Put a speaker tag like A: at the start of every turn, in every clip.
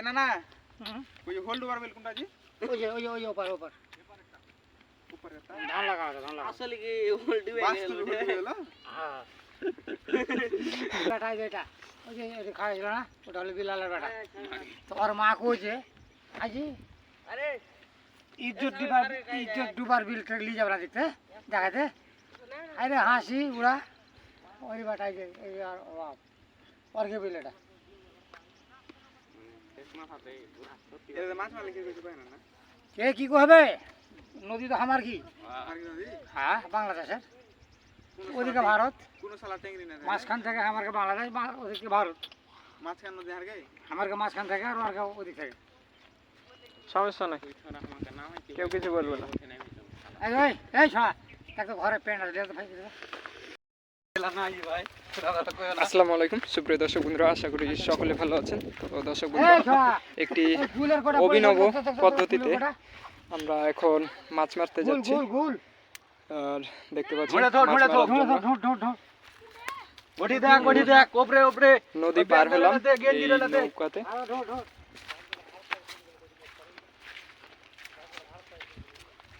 A: এ না না
B: হুম।
A: ওই যে হোল্ড ওভার বেল কোনটা জি
B: ওই যে ওই যে ওই যে ওপার ওপার
A: উপরে একটা
B: ধান লাগা আছে ধান লাগা
C: আসলে কি উল্টি হয়ে
A: বাস
C: গেল
A: তুলে হোল্ড বেল
B: হ্যাঁ বেটা এই যে এটা ওই যে এটা খাওয়াছিল না ওটা হলো বিলালের বেটা তো ওর মা কইছে আজি
C: আরে
B: ইজ্জত ডুবার ইজ্জত ডুবার বিল নিয়ে যাবে না দেখতে দেখাতে আরে হাসি উড়া ওই বেটা এই যে এই যে আর বাপ অর্ঘে বিল এটা
A: এটা মাছ মারলে কি কিছু পায় না না
B: কে কি কহবে নদী তো আমার কি
A: আর কি নদী
B: হ্যাঁ বাংলাদেশের
A: কোনো
B: ওদিকে
A: শালা-
B: ভারত
A: কোনো সালা টেংরি না থাকে।
B: মাঝখান থেকে আমাকে বাংলাদেশ বা- ওদিকে ভারত
A: মাঝখান নদী হার গাই
B: আমাকে মাঝখান থেকে আর ওরকে ওদিক থেকে
D: সমস্যা নাই কেউ কিছু বলবে না
B: এই ওই এই ছড়া দেখ তো ঘরে প্যান্ট আছে দে তো ভাই দে তো।
D: আসসালামু আলাইকুম। সুপ্রিয় দর্শক বন্ধুরা আশা করি সকলে ভালো আছেন। তো দর্শক বন্ধুরা একটি অভিনব পদ্ধতিতে আমরা এখন মাছ মারতে যাচ্ছি। আর দেখতে পাচ্ছি নদী পার হলাম। নৌকাতে।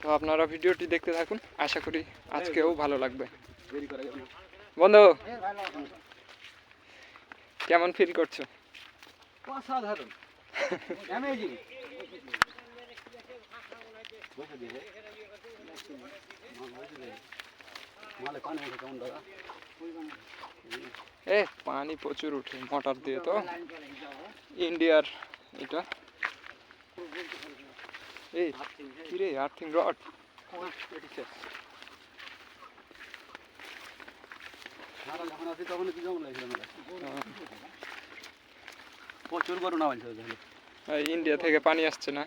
D: তো আপনারা ভিডিওটি দেখতে থাকুন। আশা করি আজকেও ভালো লাগবে। বন্ধু? কেমন ফিল করছ?
A: অসাধারণ। অ্যামেজিং
D: এ পানি প্রচুর উঠে মোটর দিয়ে তো। ইন্ডিয়ার এটা। এই কিরে আর্থিং রড
A: প্রচুর বড় না বলছে
D: ইন্ডিয়া থেকে পানি আসছে না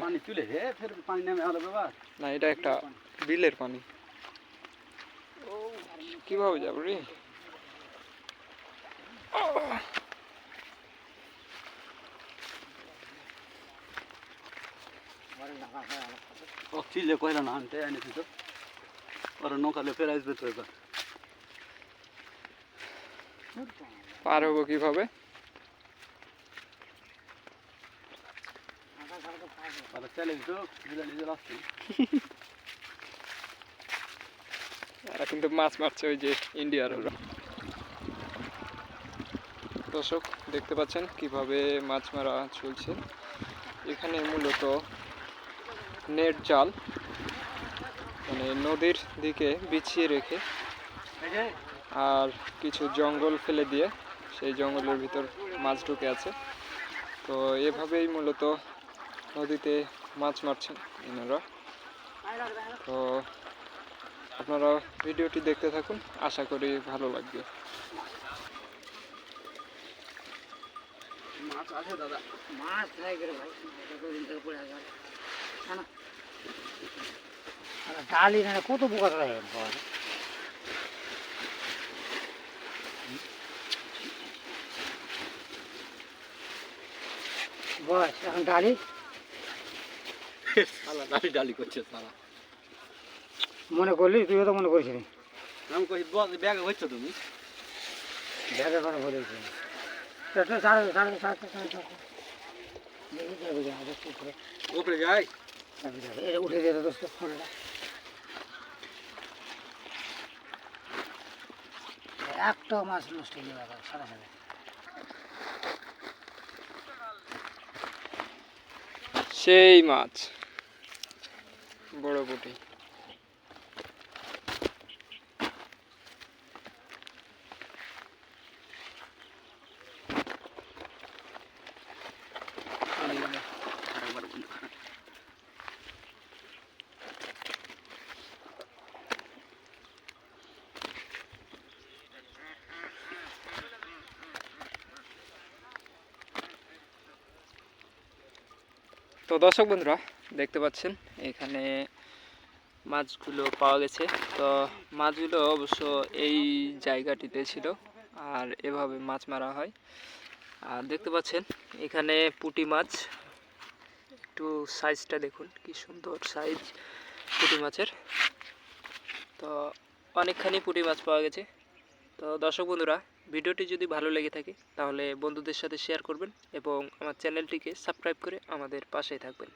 A: পানি তুলে হে ফের পানি নামে হলো বাবা
D: না এটা একটা বিলের পানি কিভাবে যাবো রে
A: ও চিলে কইরা না আনতে এনেছি তো ওরা নৌকালে ফের আসবে তো এবার
D: পার হব কীভাবে? এরা কিন্তু মাছ মারছে ওই যে ইন্ডিয়ার ওরা। দর্শক দেখতে পাচ্ছেন কীভাবে মাছ মারা চলছে। এখানে মূলত নেট জাল মানে নদীর দিকে বিছিয়ে রেখে আর কিছু জঙ্গল ফেলে দিয়ে সেই জঙ্গলের ভিতর মাছ ঢুকে আছে। তো এভাবেই মূলত নদীতে মাছ মারছেন এনারা তো আপনারা ভিডিওটি দেখতে থাকুন, আশা করি ভালো লাগবে।
B: কত বোকা বস এখন ডালি
A: সালা ডালি ডালি করছে সালা
B: মনে করলি তুইও তো মনে করিসনি।
A: আমি কই বল ব্যাগে হচ্ছে তুমি?
B: ব্যাগে করে বলেছি সাড়ে
A: উপরে যাই।
B: যাবে যাবে এটা উঠে যেতে দোস্ত ফোনটা। একটা মাছ নষ্ট হয়ে যাবে সারা সারা।
D: সেই মাছ। বড় পুঁটি তো দর্শক বন্ধুরা, দেখতে পাচ্ছেন, এখানে মাছগুলো পাওয়া গেছে। তো মাছগুলো অবশ্য এই জায়গাটিতে ছিল, আর এভাবে মাছ মারা হয়। আর দেখতে পাচ্ছেন, এখানে পুঁটি মাছ। একটু সাইজটা দেখুন, কি সুন্দর সাইজ পুঁটি মাছের। তো অনেকখানি পুঁটি মাছ পাওয়া গেছে। তো দর্শক বন্ধুরা, ভিডিওটি যদি ভালো লেগে থাকে, তাহলে বন্ধুদের সাথে শেয়ার করবেন এবং আমার চ্যানেলটিকে সাবস্ক্রাইব করে আমাদের পাশেই থাকবেন।